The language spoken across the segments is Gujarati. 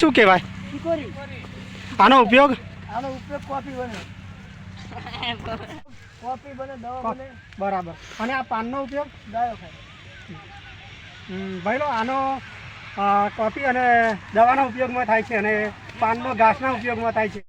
શું કહેવાય? આનો ઉપયોગ? આનો ઉપયોગ કોફી બને. કોફી બને દવા બને. બરાબર. અને આ પાનનો ઉપયોગ? ગાયો ખાય. ભાઈ ભાઈલો આનો કોફી અને દવાના ઉપયોગમાં થાય છે અને પાનનો ઘાસના ઉપયોગમાં થાય છે.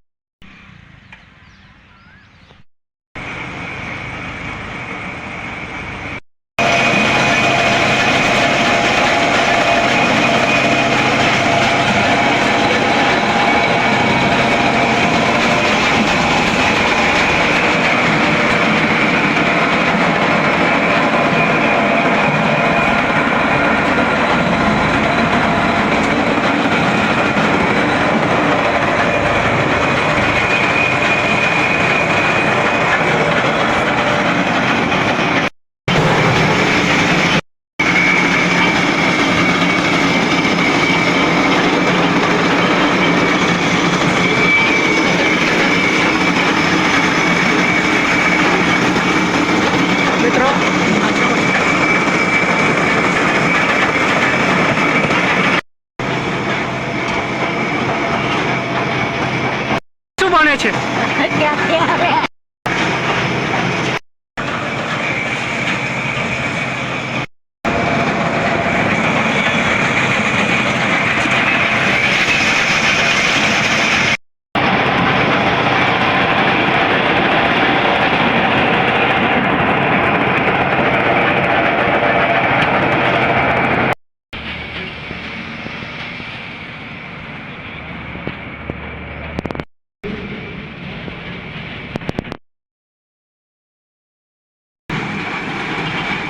બને છે?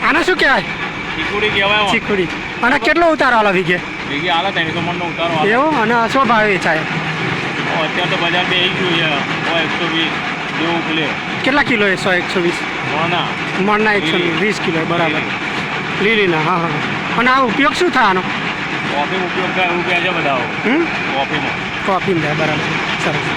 આને શું કહેવાય? ચીકુડી કહેવાય. ચીકુડી. અને કેટલો ઉતારો આલો વીઘે વીઘે આલે ત્રણસો મણનો ઉતારો આલે. એવો? અને શું ભાવે વેચાય અત્યારે તો બજાર બે ગયું છે. એકસો વીસ જેવું ખુલે. કેટલા કિલો એ સો એકસો વીસ? મણના. મણના એકસો વીસ કિલો બરાબર. લીલીના હા હા. અને આ ઉપયોગ શું થાય આનો? કોફી ઉપયોગ થાય એવું કહે છે બધા કોફીમાં કોફી થાય બરાબર. સરસ.